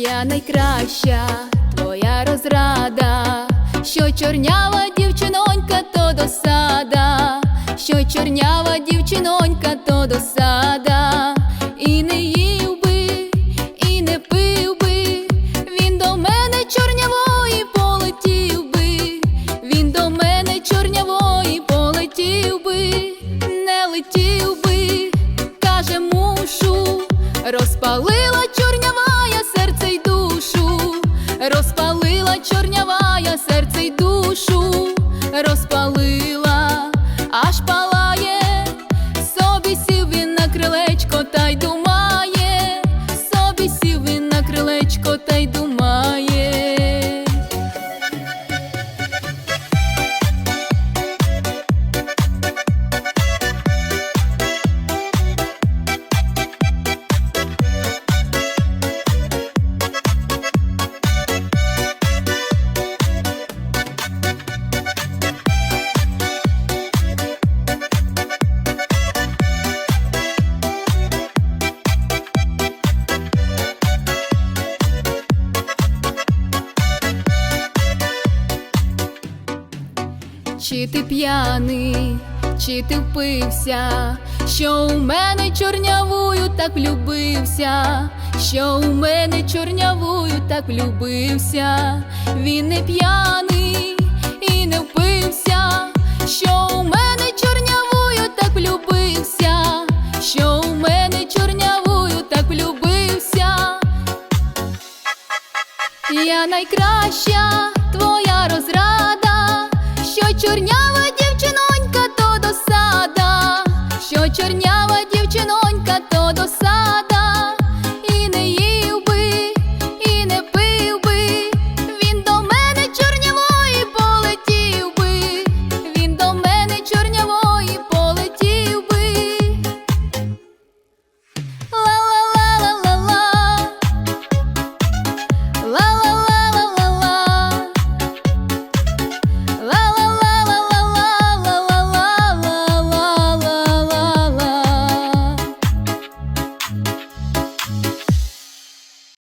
Я найкраща, твоя розрада, що чорнява дівчинонька, то досада, розпалила чорнявая серце й душу, розпалила, Чи ти п'яний, чи ти впився, що у мене чорнявую так влюбився, що у мене чорнявую так влюбився, він не п'яний і не впився, що у мене чорнявую так влюбився, що у мене чорнявую так влюбився. Я найкраща, то